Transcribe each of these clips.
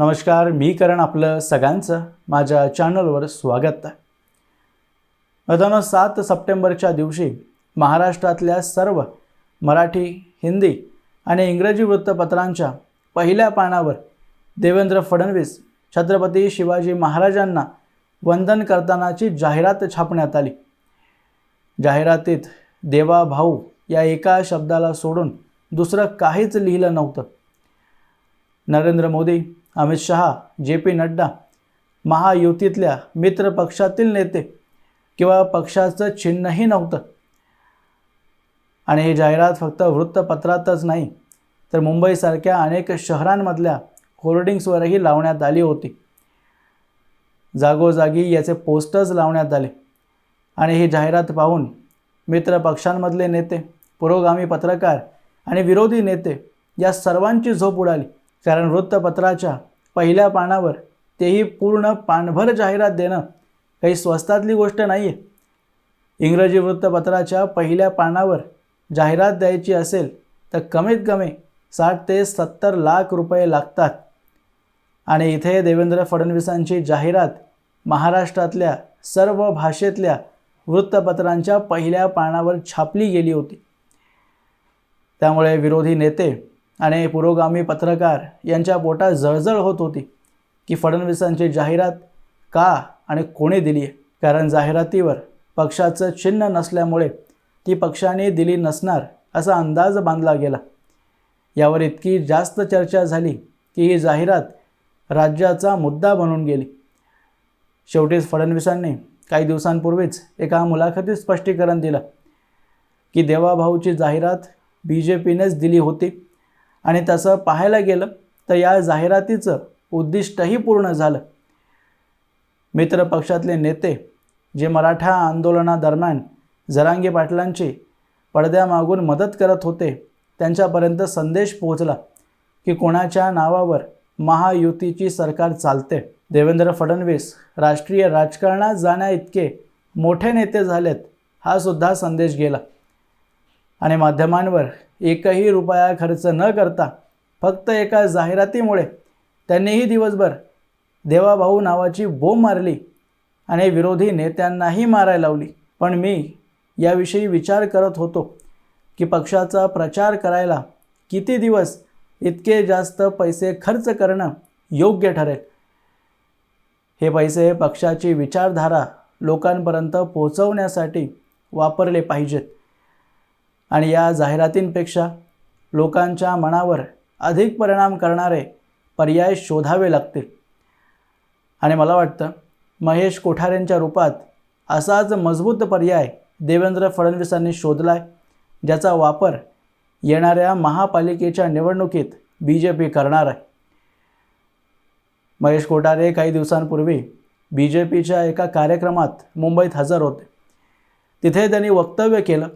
नमस्कार मी करण आपलं सगळ्यांचं. माझ्या चॅनलवर स्वागत आहे. मित्रांनो सात सप्टेंबरच्या दिवशी महाराष्ट्रातल्या सर्व मराठी हिंदी आणि इंग्रजी वृत्तपत्रांच्या पहिल्या पानावर देवेंद्र फडणवीस छत्रपती शिवाजी महाराजांना वंदन करतानाची जाहिरात छापण्यात आली. जाहिरातीत देवा भाऊ या एका शब्दाला सोडून दुसरं काहीच लिहिलं नव्हतं. नरेंद्र मोदी अमित शहा जे पी नड्डा महायुतीतल्या मित्र पक्षातील नेते किंवा पक्षाचं चिन्हही नव्हतं. आणि ही जाहिरात फक्त वृत्तपत्रातच नाही तर मुंबईसारख्या अनेक शहरांमधल्या होर्डिंग्सवरही लावण्यात आली होती. जागोजागी याचे पोस्टर्स लावण्यात आले. आणि ही जाहिरात पाहून मित्र पक्षांमधले नेते पुरोगामी पत्रकार आणि विरोधी नेते या सर्वांची झोप उडाली. कारण वृत्तपत्राच्या पहिल्या पानावर तेही पूर्ण पानभर जाहिरात देणं काही स्वस्तातली गोष्ट नाही आहे इंग्रजी वृत्तपत्राच्या पहिल्या पानावर जाहिरात द्यायची असेल तर कमीत कमी साठ ते सत्तर लाख रुपये लागतात. आणि इथे देवेंद्र फडणवीसांची जाहिरात महाराष्ट्रातल्या सर्व भाषेतल्या वृत्तपत्रांच्या पहिल्या पानावर छापली गेली होती. त्यामुळे विरोधी नेते आणि पुरोगामी पत्रकार यांच्या पोटात जळजळ होत होती की फडणवीसांची जाहिरात का आणि कोणी दिली आहे कारण जाहिरातीवर पक्षाचं चिन्ह नसल्यामुळे ती पक्षाने दिली नसणार असा अंदाज बांधला गेला. यावर इतकी जास्त चर्चा झाली की ही जाहिरात राज्याचा मुद्दा बनून गेली. शेवटीच फडणवीसांनी काही दिवसांपूर्वीच एका मुलाखतीत स्पष्टीकरण दिलं की देवाभाऊची जाहिरात बी जे पीनेच दिली होती. आणि तसं पाहायला गेलं तर या जाहिरातीचं उद्दिष्टही पूर्ण झालं. मित्र पक्षातले नेते जे मराठा आंदोलनादरम्यान जरांगे पाटलांची पडद्यामागून मदत करत होते त्यांच्यापर्यंत संदेश पोहोचला की कोणाच्या नावावर महायुतीची सरकार चालते. देवेंद्र फडणवीस राष्ट्रीय राजकारणात जाण्या इतके मोठे नेते झालेत हा सुद्धा संदेश गेला. आणि माध्यमांवर एकही रुपया खर्च न करता फक्त एका जाहिरातीमुळे त्यांनीही दिवसभर देवाभाऊ नावाची बोंब मारली आणि विरोधी नेत्यांनाही मारायला लावली. पण मी याविषयी विचार करत होतो की पक्षाचा प्रचार करायला किती दिवस इतके जास्त पैसे खर्च करणं योग्य ठरेल? हे पैसे पक्षाची विचारधारा लोकांपर्यंत पोचवण्यासाठी वापरले पाहिजेत. आणि या जाहिरातींपेक्षा लोकांच्या मनावर अधिक परिणाम करणारे पर्याय शोधावे लागतील. आणि मला वाटतं महेश कोठारेंच्या रूपात असाच मजबूत पर्याय देवेंद्र फडणवीसांनी शोधला आहे ज्याचा वापर येणाऱ्या महापालिकेच्या निवडणुकीत बी जे पी करणार आहे. महेश कोठारे काही दिवसांपूर्वी बी जे पीच्या एका कार्यक्रमात मुंबईत हजर होते. तिथे त्यांनी वक्तव्य केलं.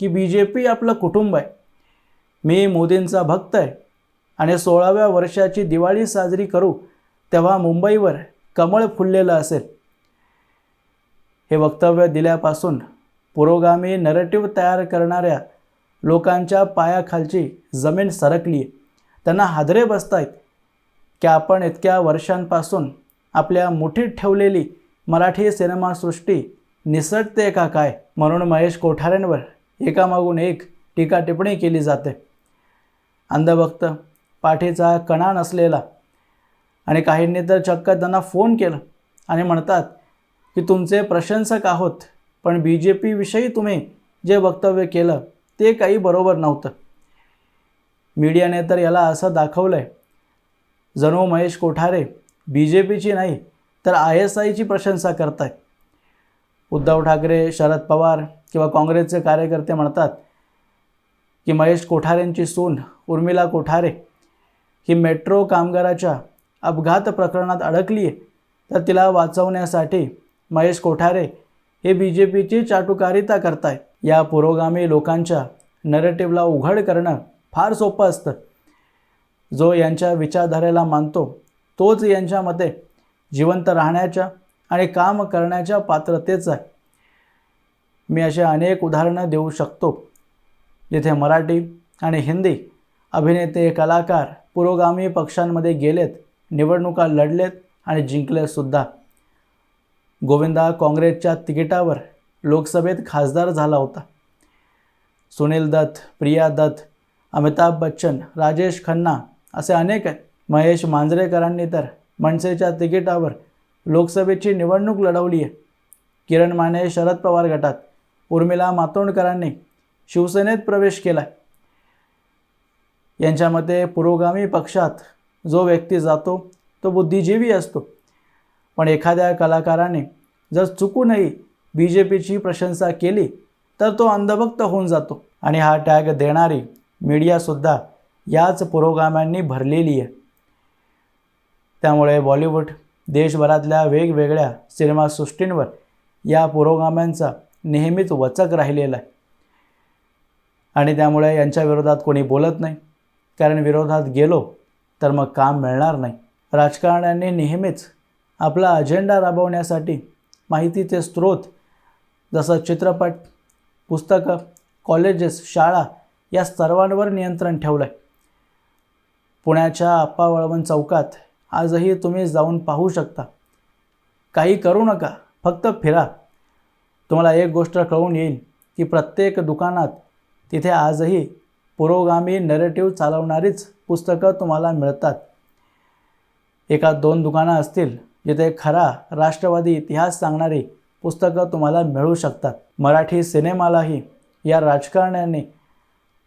की बी जे पी आपलं कुटुंब आहे. मी मोदींचा भक्त आहे. आणि सोळाव्या वर्षाची दिवाळी साजरी करू तेव्हा मुंबईवर कमळ फुललेलं असेल. हे वक्तव्य दिल्यापासून पुरोगामी नरेटिव्ह तयार करणाऱ्या लोकांच्या पायाखालची जमीन सरकली आहे. त्यांना हादरे बसत आहेत की आपण इतक्या वर्षांपासून आपल्या मुठीत ठेवलेली मराठी सिनेमासृष्टी निसटते का काय? म्हणून महेश कोठारेंवर एकामागून एक टीका टिप्पणी केली जाते. अंधभक्त पाठीचा कणा नसलेला आणि काहींनी तर चक्क त्यांना फोन केला आणि म्हणतात की तुमचे प्रशंसक आहोत पण बी जे पीविषयी तुम्ही जे वक्तव्य केलं ते काही बरोबर नव्हतं. मीडियाने तर याला असं दाखवलं आहे जणू महेश कोठारे बी जे पीची नाही तर आय एस आयची प्रशंसा करत आहेत उद्धव ठाकरे शरद पवार किंवा काँग्रेसचे कार्यकर्ते म्हणतात की महेश कोठारेंची सून उर्मिला कोठारे ही मेट्रो कामगाराच्या अपघात प्रकरणात अडकली आहे तर तिला वाचवण्यासाठी महेश कोठारे हे बी जे पीची चाटुकारिता करताय. या पुरोगामी लोकांच्या नरेटिव्हला उघड करणं फार सोपं असतं. जो यांच्या विचारधारेला मानतो तोच यांच्या मते जिवंत राहण्याच्या आणि काम करण्याच्या पात्रतेचं आहे. मी अशा अनेक उदाहरणं देऊ शकतो. जिथे मराठी आणि हिंदी अभिनेते कलाकार पुरोगामी पक्षांमध्ये गेलेत निवडणुका लढलेत आणि जिंकलेसुद्धा गोविंदा काँग्रेसच्या तिकिटावर लोकसभेत खासदार झाला होता. सुनील दत्त प्रिया दत्त अमिताभ बच्चन राजेश खन्ना असे अनेक आहेत. महेश मांजरेकरांनी तर मनसेच्या तिकिटावर लोकसभेची निवडणूक लढवली आहे. किरण माने शरद पवार गटात उर्मिला मातोंडकरांनी शिवसेनेत प्रवेश केला यांच्या मते पुरोगामी पक्षात जो व्यक्ती जातो तो बुद्धिजीवी असतो. पण एखाद्या कलाकाराने जर चुकूनही बी जे पीची प्रशंसा केली तर तो अंधभक्त होऊन जातो. आणि हा टॅग देणारी मीडियासुद्धा याच पुरोगाम्यांनी भरलेली आहे. त्यामुळे बॉलिवूड देशभरातल्या वेगवेगळ्या सिनेमासृष्टींवर या पुरोगाम्यांचा नेहमीच वचक राहिलेला आहे. आणि त्यामुळे यांच्या विरोधात कोणी बोलत नाही. कारण विरोधात गेलो तर मग काम मिळणार नाही. राजकारण्यांनी नेहमीच आपला अजेंडा राबवण्यासाठी माहितीचे स्रोत जसं चित्रपट पुस्तकं कॉलेजेस शाळा या सर्वांवर नियंत्रण ठेवलं आहे पुण्याच्या आप्पा वळवण चौकात आजही तुम्ही जाऊन पाहू शकता. काही करू नका फक्त फिरा. तुम्हाला एक गोष्ट कळून येईल की प्रत्येक दुकानात तिथे आजही पुरोगामी नरेटिव्ह चालवणारीच पुस्तकं तुम्हाला मिळतात. एका दोन दुकानं असतील जिथे खरा राष्ट्रवादी इतिहास सांगणारी पुस्तकं तुम्हाला मिळू शकतात. मराठी सिनेमालाही या राजकारण्यांनी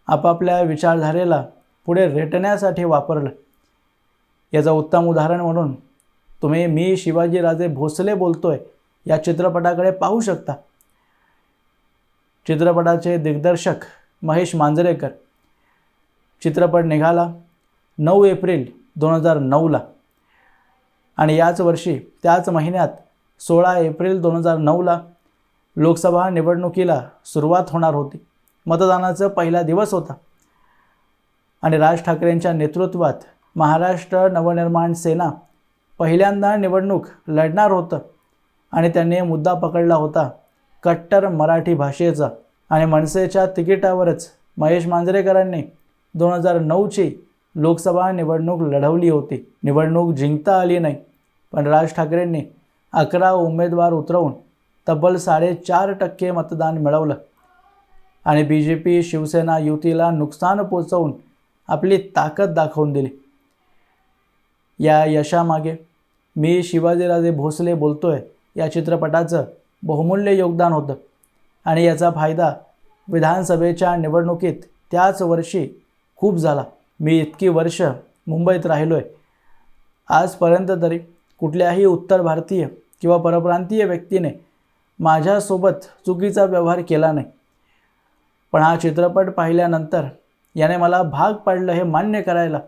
आपापल्या विचारधारेला पुढे रेटण्यासाठी वापरलं. याचं उत्तम उदाहरण म्हणून तुम्ही मी शिवाजीराजे भोसले बोलतोय या चित्रपटाकडे पाहू शकता. चित्रपटाचे दिग्दर्शक महेश मांजरेकर. चित्रपट निघाला नऊ एप्रिल दोन हजार नऊला आणि याच वर्षी त्याच महिन्यात सोळा एप्रिल दोन हजार नऊला लोकसभा निवडणुकीला सुरुवात होणार होती. मतदानाचा पहिला दिवस होता. आणि राज ठाकरेंच्या नेतृत्वात महाराष्ट्र नवनिर्माण सेना पहिल्यांदा निवडणूक लढणार होतं आणि त्यांनी मुद्दा पकडला होता कट्टर मराठी भाषेचा. आणि मनसेच्या तिकिटावरच महेश मांजरेकरांनी दोन हजार नऊची लोकसभा निवडणूक लढवली होती. निवडणूक जिंकता आली नाही पण राज ठाकरेंनी अकरा उमेदवार उतरवून तब्बल साडेचार टक्के मतदान मिळवलं. आणि बी जे पी शिवसेना युतीला नुकसान पोचवून आपली ताकद दाखवून दिली. या यशामागे मी शिवाजीराजे भोसले बोलतो आहे या चित्रपटाचं बहुमूल्य योगदान होतं. आणि याचा फायदा विधानसभेच्या निवडणुकीत त्याच वर्षी खूप झाला. मी इतकी वर्ष मुंबईत राहिलो आहे आजपर्यंत तरी कुठल्याही उत्तर भारतीय किंवा परप्रांतीय व्यक्तीने माझ्यासोबत चुकीचा व्यवहार केला नाही. पण हा चित्रपट पाहिल्यानंतर याने मला भाग पाडलं हे मान्य करायला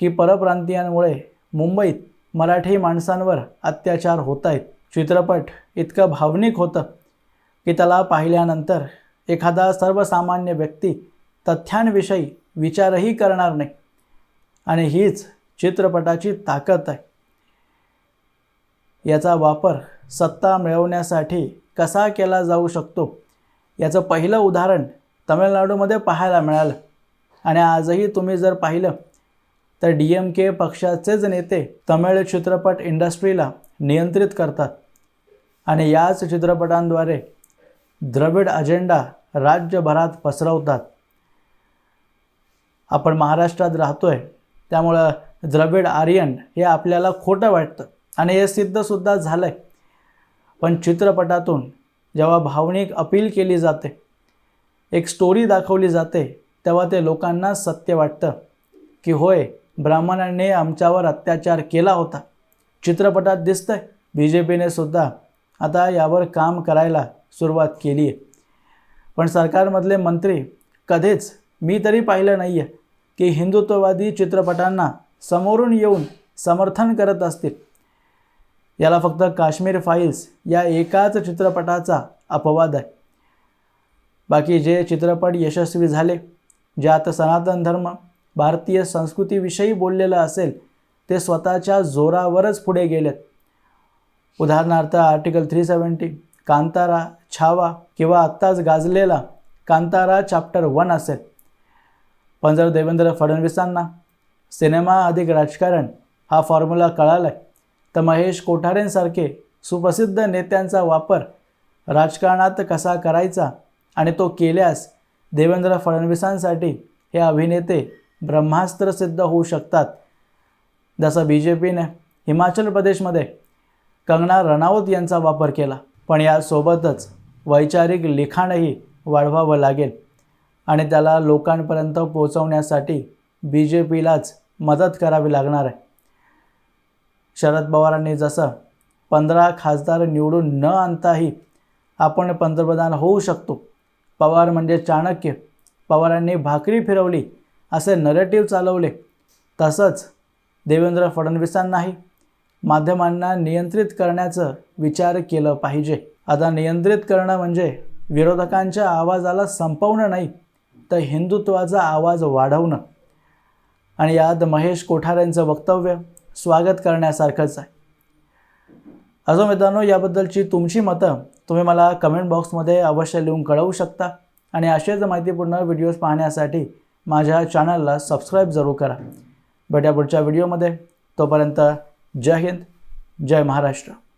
की परप्रांतीयांमुळे मुंबईत मराठी माणसांवर अत्याचार होत आहेत चित्रपट इतकं भावनिक होतं की त्याला पाहिल्यानंतर एखादा सर्वसामान्य व्यक्ती तथ्यांविषयी विचारही करणार नाही. आणि हीच चित्रपटाची ताकद आहे. याचा वापर सत्ता मिळवण्यासाठी कसा केला जाऊ शकतो याचं पहिलं उदाहरण तमिळनाडूमध्ये पाहायला मिळालं. आणि आजही तुम्ही जर पाहिलं तर डी एम के पक्षाचेच नेते तमिळ चित्रपट इंडस्ट्रीला नियंत्रित करतात. आणि याच चित्रपटांद्वारे द्रविड अजेंडा राज्यभरात पसरवतात. आपण महाराष्ट्रात राहतोय त्यामुळं द्रविड आर्यन हे आपल्याला खोटं वाटतं. आणि हे सिद्धसुद्धा झालं आहे पण चित्रपटातून जेव्हा भावनिक अपील केली जाते एक स्टोरी दाखवली जाते तेव्हा ते लोकांना सत्य वाटतं की होय ब्राह्मणांनी आमच्यावर अत्याचार केला होता. चित्रपटात दिसतंय. बी जे पीने सुद्धा आता यावर काम करायला सुरुवात केली आहे. पण सरकारमधले मंत्री कधीच मी तरी पाहिलं नाही आहे की हिंदुत्ववादी चित्रपटांना समोरून येऊन समर्थन करत असतील. याला फक्त काश्मीर फाईल्स या एकाच चित्रपटाचा अपवाद आहे. बाकी जे चित्रपट यशस्वी झाले ज्यात सनातन धर्म भारतीय संस्कृतीविषयी बोललेलं असेल ते स्वतःच्या जोरावरच पुढे गेलेत. उदाहरणार्थ article three seventy Kantara Chhaava किंवा आत्ताच गाजलेला कांतारा चॅप्टर वन असेल. पण जर देवेंद्र फडणवीसांना सिनेमा अधिक राजकारण हा फॉर्म्युला कळाला आहे तर महेश कोठारेंसारखे सुप्रसिद्ध नेत्यांचा वापर राजकारणात कसा करायचा आणि तो केल्यास देवेंद्र फडणवीसांसाठी हे अभिनेते ब्रह्मास्त्र सिद्ध होऊ शकतात. जसं बी जे पीने हिमाचल प्रदेशमध्ये कंगना रणावत यांचा वापर केला पण यासोबतच वैचारिक लिखाणही वाढवावं लागेल आणि त्याला लोकांपर्यंत पोचवण्यासाठी बी जे पीलाच मदत करावी लागणार आहे. शरद पवारांनी जसं पंधरा खासदार निवडून न आणताही आपण पंतप्रधान होऊ शकतो. पवार म्हणजे चाणक्य. पवारांनी भाकरी फिरवली असे नरेटिव्ह चालवले. तसंच देवेंद्र फडणवीसांनाही माध्यमांना नियंत्रित करण्याचं विचार केलं पाहिजे. आता नियंत्रित करणं म्हणजे विरोधकांच्या आवाजाला संपवणं नाही तर हिंदुत्वाचा आवाज वाढवणं. आणि यात महेश कोठारेंचं वक्तव्य स्वागत करण्यासारखंच आहे. अजून मित्रांनो याबद्दलची तुमची मतं तुम्ही मला कमेंट बॉक्समध्ये अवश्य लिहून कळवू शकता. आणि असेच माहितीपूर्ण व्हिडिओज पाहण्यासाठी माझ्या चॅनलला सबस्क्राईब जरूर करा. भेट्या पुढच्या व्हिडिओमध्ये. तोपर्यंत जय हिंद जय महाराष्ट्र.